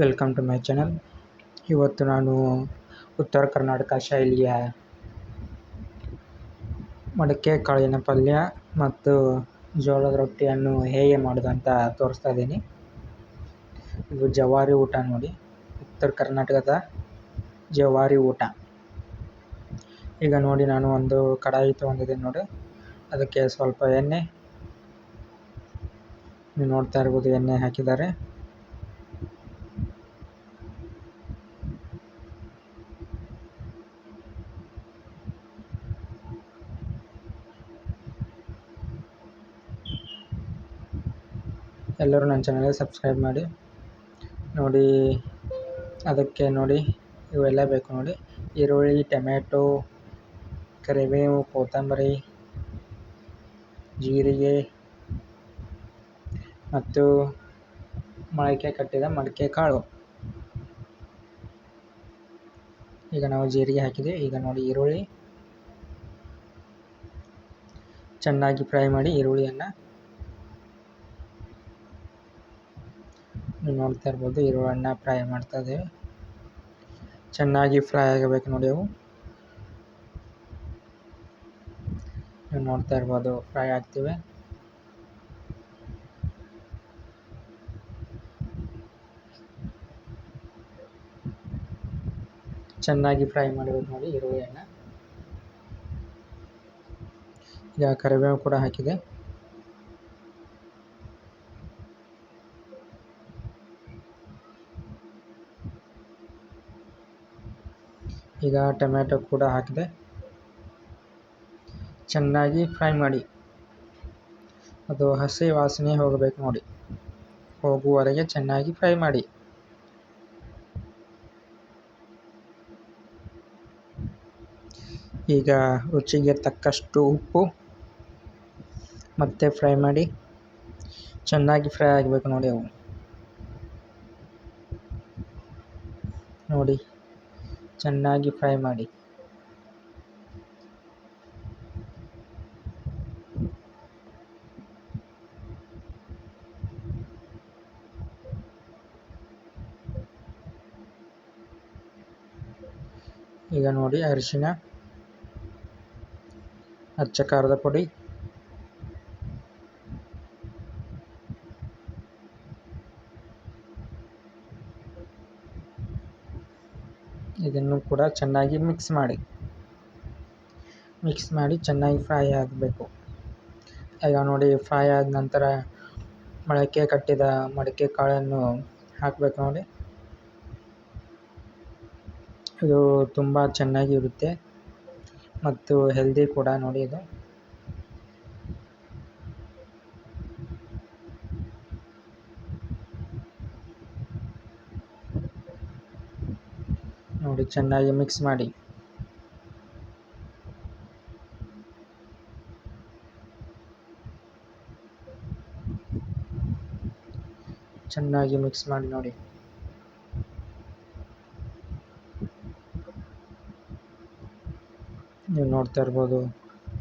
Welcome to my channel ಇವತ್ತು ನಾನು ಉತ್ತರ ಕರ್ನಾಟಕ ಶೈಲಿಯ ಮಡಕೆ ಕಾಳಿನ ಪಲ್ಯ ಮತ್ತು ಜೋಳದ ರೊಟ್ಟಿಯನ್ನು ಹೇಗೆ ಮಾಡೋದು ಅಂತ ತೋರಿಸ್ತಾ ಇದ್ದೀನಿ. ಇದು ಜವಾರಿ ಊಟ ನೋಡಿ. ಉತ್ತರ ಕರ್ನಾಟಕದ ಜವಾರಿ ಊಟ. ಈಗ ನೋಡಿ ನಾನು ಒಂದು ಕಡಾಯಿ ತೊಗೊಂಡಿದ್ದೀನಿ ನೋಡಿ. ಅದಕ್ಕೆ ಸ್ವಲ್ಪ ಎಣ್ಣೆ. ನೀವು ನೋಡ್ತಾ ಇರ್ಬೋದು ಎಣ್ಣೆ ಹಾಕಿದ್ದಾರೆ. ಎಲ್ಲರೂ ನನ್ನ ಚಾನಲ್ಗೆ ಸಬ್ಸ್ಕ್ರೈಬ್ ಮಾಡಿ, ನೋಡಿ, ಅದಕ್ಕೆ ನೋಡಿ, ಇವೆಲ್ಲ ಬೇಕು ನೋಡಿ. ಈರುಳ್ಳಿ, ಟೊಮ್ಯಾಟೊ, ಕರಿಬೇವು, ಕೊತ್ತಂಬರಿ, ಜೀರಿಗೆ ಮತ್ತು ಮೊಳಕೆ ಕಟ್ಟಿದ ಮಡಿಕೆ ಕಾಳು. ಈಗ ನಾವು ಜೀರಿಗೆ ಹಾಕಿದೆ ಈಗ ನೋಡಿ ಈರುಳ್ಳಿ. ಚೆನ್ನಾಗಿ ಫ್ರೈ ಮಾಡಿ ಈರುಳ್ಳಿಯನ್ನು ನೋಡ್ತಾ ಇರ್ಬೋದು. ಅನ್ನ ಫ್ರೈ ಮಾಡ್ತಾ ಇದ್ದೇವೆ. ಚೆನ್ನಾಗಿ ಫ್ರೈ ಆಗಬೇಕು ನೋಡಿ ಅವು. ನೋಡ್ತಾ ಇರ್ಬೋದು. ಫ್ರೈ ಆಗ್ತಿವೆ. ಚೆನ್ನಾಗಿ ಫ್ರೈ ಮಾಡಬೇಕು ನೋಡಿ. ಈರುಳ್ಳಿಯನ್ನು ಈಗ ಕರಿಬೇವು ಕೂಡ ಹಾಕಿದೆ. ಈಗ ಟೊಮ್ಯಾಟೊ ಕೂಡ ಹಾಕಿದೆ. ಚೆನ್ನಾಗಿ ಫ್ರೈ ಮಾಡಿ. ಅದು ಹಸಿ ವಾಸನೆ ಹೋಗಬೇಕು ನೋಡಿ. ಹೋಗುವವರೆಗೆ ಚೆನ್ನಾಗಿ ಫ್ರೈ ಮಾಡಿ. ಈಗ ರುಚಿಗೆ ತಕ್ಕಷ್ಟು ಉಪ್ಪು ಮತ್ತೆ ಫ್ರೈ ಮಾಡಿ. ಚೆನ್ನಾಗಿ ಫ್ರೈ ಆಗಬೇಕು ನೋಡಿ ಅವು. ನೋಡಿ. ಚೆನ್ನಾಗಿ ಫ್ರೈ ಮಾಡಿ. ಈಗ ನೋಡಿ ಅರಿಶಿನ ಅಚ್ಚ ಖಾರದ ಪುಡಿ ಇದನ್ನು ಕೂಡ ಚೆನ್ನಾಗಿ ಮಿಕ್ಸ್ ಮಾಡಿ. ಮಿಕ್ಸ್ ಮಾಡಿ ಚೆನ್ನಾಗಿ ಫ್ರೈ ಆಗಬೇಕು. ಈಗ ನೋಡಿ ಫ್ರೈ ಆದ ನಂತರ ಮೊಳಕೆ ಕಟ್ಟಿದ ಮಡಿಕೆ ಕಾಳನ್ನು ಹಾಕಬೇಕು ನೋಡಿ. ಇದು ತುಂಬ ಚೆನ್ನಾಗಿರುತ್ತೆ ಮತ್ತು ಹೆಲ್ದಿ ಕೂಡ ನೋಡಿ ಇದು. ನೋಡಿ, ಚೆನ್ನಾಗಿ ಮಿಕ್ಸ್ ಮಾಡಿ. ಚೆನ್ನಾಗಿ ಮಿಕ್ಸ್ ಮಾಡಿ ನೋಡಿ. ನೀವು ನೋಡ್ತಾ ಇರ್ಬೋದು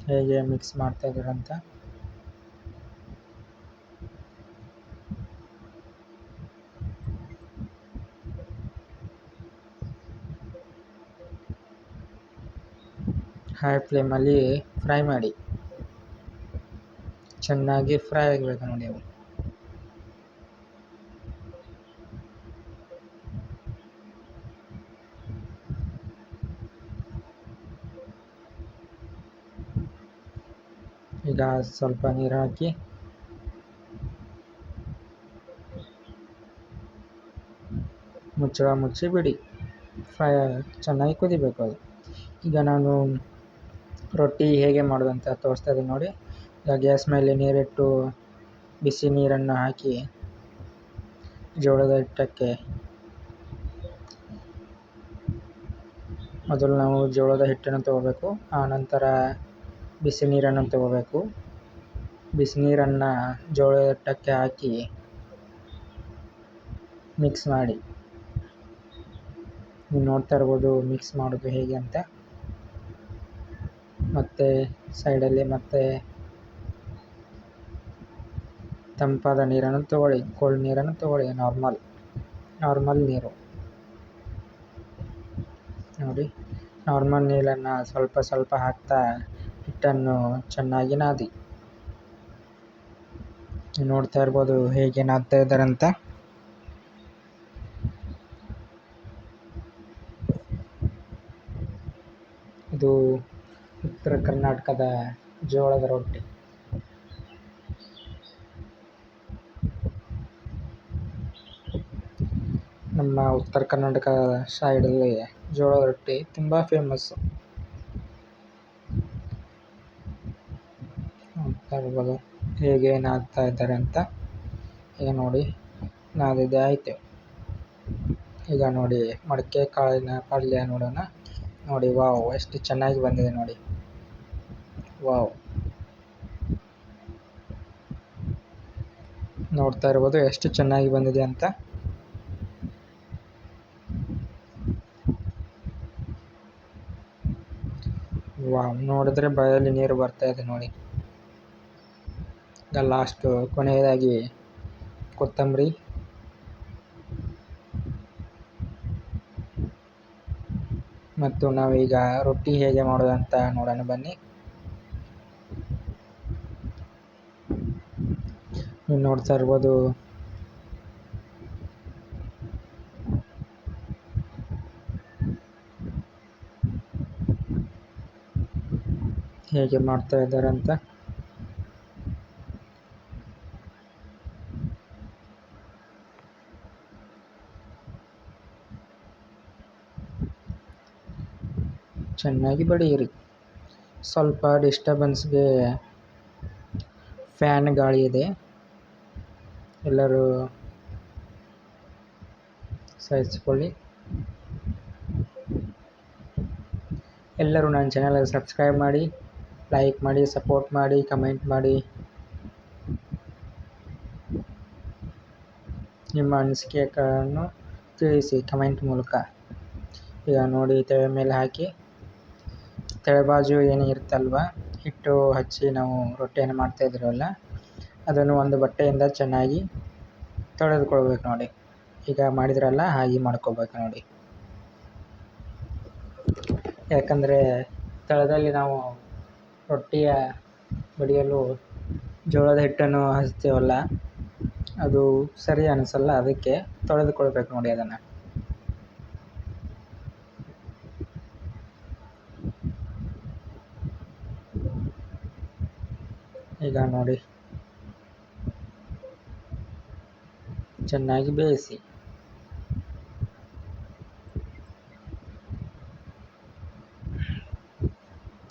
ಹೇಗೆ ಮಿಕ್ಸ್ ಮಾಡ್ತಾ ಇದ್ದೀರಂತ ಹೈ ಫ್ಲೇಮಲ್ಲಿ ಫ್ರೈ ಮಾಡಿ. ಚೆನ್ನಾಗಿ ಫ್ರೈ ಆಗಬೇಕು ನೋಡಿ ಅವು. ಈಗ ಸ್ವಲ್ಪ ನೀರು ಹಾಕಿ. ಮುಚ್ಚಳ ಮುಚ್ಚಿ ಬಿಡಿ ಫ್ರೈ ಚೆನ್ನಾಗಿ ಕುದಿಬೇಕು ಅದು. ಈಗ ನಾನು ರೊಟ್ಟಿ ಹೇಗೆ ಮಾಡೋದು ಅಂತ ತೋರಿಸ್ತಾ ಇದ್ದೀನಿ ನೋಡಿ. ಗ್ಯಾಸ್ ಮೇಲೆ ನೀರಿಟ್ಟು ಬಿಸಿ ನೀರನ್ನು ಹಾಕಿ ಜೋಳದ ಹಿಟ್ಟಕ್ಕೆ ಮೊದಲು ನಾವು ಜೋಳದ ಹಿಟ್ಟನ್ನು ತಗೋಬೇಕು ಆನಂತರ ಬಿಸಿ ನೀರನ್ನು ತಗೋಬೇಕು. ಬಿಸಿ ನೀರನ್ನು ಜೋಳದ ಹಿಟ್ಟಕ್ಕೆ ಹಾಕಿ ಮಿಕ್ಸ್ ಮಾಡಿ. ನೀವು ನೋಡ್ತಾ ಇರ್ಬೋದು ಮಿಕ್ಸ್ ಮಾಡೋದು ಹೇಗೆ ಅಂತ. ಮತ್ತು ಸೈಡಲ್ಲಿ ಮತ್ತೆ ತಂಪಾದ ನೀರನ್ನು ತಗೊಳ್ಳಿ ಕೋಲ್ಡ್ ನೀರನ್ನು ತಗೊಳ್ಳಿ ನಾರ್ಮಲ್ ನಾರ್ಮಲ್ ನೀರು. ನೋಡಿ ನಾರ್ಮಲ್ ನೀರನ್ನು ಸ್ವಲ್ಪ ಸ್ವಲ್ಪ ಹಾಕ್ತಾ ಹಿಟ್ಟನ್ನು ಚೆನ್ನಾಗಿ ನಾದಿ. ನೋಡ್ತಾ ಇರ್ಬೋದು ಹೇಗೆ ನಾದ್ತಾ ಇದ್ದಾರೆ ಅಂತ ಇದು ಉತ್ತರ ಕರ್ನಾಟಕದ ಜೋಳದ ರೊಟ್ಟಿ. ನಮ್ಮ ಉತ್ತರ ಕರ್ನಾಟಕ ಸೈಡಲ್ಲಿ ಜೋಳದ ರೊಟ್ಟಿ ತುಂಬ ಫೇಮಸ್ಸು ಇರ್ಬೋದು. ಹೇಗೆ ನಾದ್ತಾ ಇದ್ದಾರೆ ಅಂತ ಈಗ ನೋಡಿ ನಾದಿದೆ ಆಯಿತು. ಈಗ ನೋಡಿ, ಮಡಿಕೆ ಕಾಳಿನ ಪಲ್ಯ ನೋಡೋಣ. ನೋಡಿ, ವಾವ್, ಎಷ್ಟು ಚೆನ್ನಾಗಿ ಬಂದಿದೆ ನೋಡಿ. ವಾವ್. ನೋಡ್ತಾ ಇರ್ಬೋದು ಎಷ್ಟು ಚೆನ್ನಾಗಿ ಬಂದಿದೆ ಅಂತ. ವಾವ್, ನೋಡಿದ್ರೆ ಬಾಯಲ್ಲಿ ನೀರು ಬರ್ತಾ ಇದೆ ನೋಡಿ. ಲಾಸ್ಟು ಕೊನೆಯದಾಗಿ ಕೊತ್ತಂಬರಿ. ಮತ್ತು ನಾವೀಗ ರೊಟ್ಟಿ ಹೇಗೆ ಮಾಡೋದು ಅಂತ ನೋಡೋಣ ಬನ್ನಿ. ನೋಡ್ತಾ ಇರ್ಬೋದು. ಹೇಗೆ ಮಾಡ್ತಾ ಇದ್ದಾರೆ ಅಂತ ಚೆನ್ನಾಗಿ ಬಡಿಯಿರಿ. ಸ್ವಲ್ಪ ಡಿಸ್ಟರ್ಬೆನ್ಸ್ಗೆ ಫ್ಯಾನ್ ಗಾಳಿ ಇದೆ. ಎಲ್ಲರೂ ಸಹಿಸಿಕೊಳ್ಳಿ. ಎಲ್ಲರೂ ನನ್ನ ಚಾನಲ್ಗೆ ಸಬ್ಸ್ಕ್ರೈಬ್ ಮಾಡಿ ಲೈಕ್ ಮಾಡಿ ಸಪೋರ್ಟ್ ಮಾಡಿ ಕಮೆಂಟ್ ಮಾಡಿ. ನಿಮ್ಮ ಅನಿಸಿಕೆಗಳನ್ನು ತಿಳಿಸಿ ಕಮೆಂಟ್ ಮೂಲಕ. ಈಗ ನೋಡಿ ತವೆ ಮೇಲೆ ಹಾಕಿ. ತೆಳಬಾಜು ಬಾಜು ಏನು ಇರುತ್ತಲ್ವ ಹಿಟ್ಟು ಹಚ್ಚಿ ನಾವು ರೊಟ್ಟಿಯನ್ನು ಮಾಡ್ತಾ ಇದ್ರಲ್ಲ. ಅದನ್ನು ಒಂದು ಬಟ್ಟೆಯಿಂದ ಚೆನ್ನಾಗಿ ತೊಳೆದುಕೊಳ್ಬೇಕು ನೋಡಿ. ಈಗ ಮಾಡಿದ್ರಲ್ಲ, ಹಾಗೆ ಮಾಡ್ಕೋಬೇಕು ನೋಡಿ. ಯಾಕಂದರೆ ತಳದಲ್ಲಿ ನಾವು ರೊಟ್ಟಿಯ ಬಡಿಯಲು ಜೋಳದ ಹಿಟ್ಟನ್ನು ಹಚ್ತೇವಲ್ಲ, ಅದು ಸರಿ ಅನಿಸಲ್ಲ, ಅದಕ್ಕೆ ತೊಳೆದುಕೊಳ್ಬೇಕು ನೋಡಿ ಅದನ್ನು. ಈಗ ನೋಡಿ. ಚೆನ್ನಾಗಿ ಬೇಯಿಸಿ.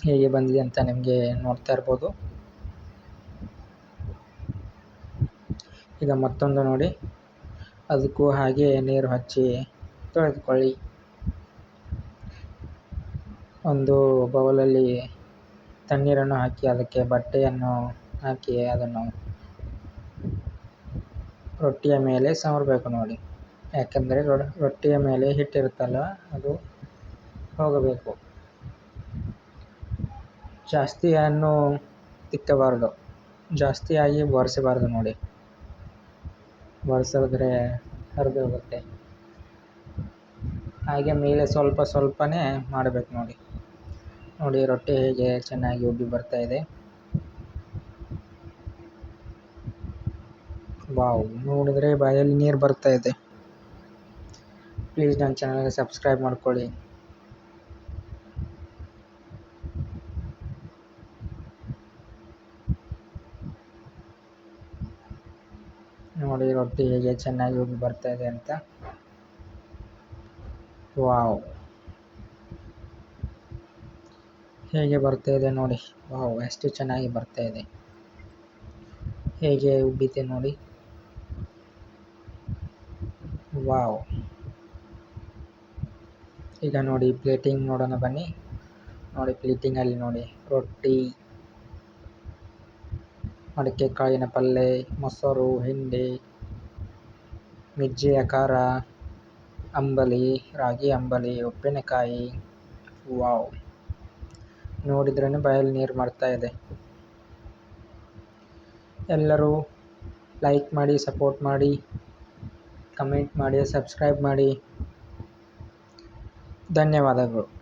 ಹೇಗೆ ಬಂದಿದೆ ಅಂತ ನಿಮಗೆ ನೋಡ್ತಾ ಇರ್ಬೋದು. ಈಗ ಮತ್ತೊಂದು ನೋಡಿ. ಅದಕ್ಕೂ ಹಾಗೆ ನೀರು ಹಚ್ಚಿ ತೊಳೆದುಕೊಳ್ಳಿ. ಒಂದು ಬೌಲಲ್ಲಿ ತಣ್ಣೀರನ್ನು ಹಾಕಿ, ಅದಕ್ಕೆ ಬಟ್ಟೆಯನ್ನು ಹಾಕಿ ಅದನ್ನು ರೊಟ್ಟಿಯ ಮೇಲೆ ಸವರಬೇಕು ನೋಡಿ. ಯಾಕೆಂದರೆ ರೊಟ್ಟಿಯ ಮೇಲೆ ಹಿಟ್ಟಿರುತ್ತಲ್ಲ ಅದು ಹೋಗಬೇಕು. ಜಾಸ್ತಿ ಹಣ್ಣು ತಿಕ್ಕಬಾರ್ದು. ಜಾಸ್ತಿಯಾಗಿ ಒರೆಸಬಾರ್ದು ನೋಡಿ. ಒರೆಸಿದ್ರೆ ಹರಿದು ಹೋಗುತ್ತೆ. ಹಾಗೆ ಮೇಲೆ ಸ್ವಲ್ಪ ಸ್ವಲ್ಪನೇ ಮಾಡಬೇಕು ನೋಡಿ. ನೋಡಿ ರೊಟ್ಟಿ ಹೇಗೆ ಚೆನ್ನಾಗಿ ಉಬ್ಬಿ ಬರ್ತಾ ವಾವ್, ನೋಡಿದ್ರೆ ಬಾಯಲ್ಲಿ ನೀರು ಬರ್ತಾ ಇದೆ. ಪ್ಲೀಸ್ ನನ್ನ ಚಾನಲ್ಗೆ ಸಬ್ಸ್ಕ್ರೈಬ್ ಮಾಡ್ಕೊಳ್ಳಿ. ನೋಡಿ, ರೊಟ್ಟಿ ಹೇಗೆ ಚೆನ್ನಾಗಿ ಉಬ್ಬಿ ಬರ್ತಾ ಇದೆ ಅಂತ. ವಾವ್. ಹೇಗೆ ಬರ್ತಾ ಇದೆ ನೋಡಿ. ವಾವ್, ಎಷ್ಟು ಚೆನ್ನಾಗಿ ಬರ್ತಾ ಇದೆ. ಹೇಗೆ ಉಬ್ಬಿದೆ ನೋಡಿ. ವಾವ್. ಈಗ ನೋಡಿ ಪ್ಲೇಟಿಂಗ್ ನೋಡೋಣ ಬನ್ನಿ. ನೋಡಿ ಪ್ಲೇಟಿಂಗಲ್ಲಿ ನೋಡಿ ರೊಟ್ಟಿ ಮಡಿಕೆ ಕಾಳಿನ ಪಲ್ಲೆ, ಮೊಸರು, ಹಿಂಡಿ, ಮಿರ್ಜಿಯ ಖಾರ, ಅಂಬಲಿ, ರಾಗಿ ಅಂಬಲಿ, ಉಪ್ಪಿನಕಾಯಿ. ವಾವ್. ನೋಡಿದ್ರೇ ಬಾಯಲ್ಲಿ ನೀರು ಮಾಡ್ತಾ ಇದೆ. ಎಲ್ಲರೂ ಲೈಕ್ ಮಾಡಿ ಸಪೋರ್ಟ್ ಮಾಡಿ. ಕಮೆಂಟ್ ಮಾಡಿ ಸಬ್ಸ್ಕ್ರೈಬ್ ಮಾಡಿ. ಧನ್ಯವಾದಗಳು.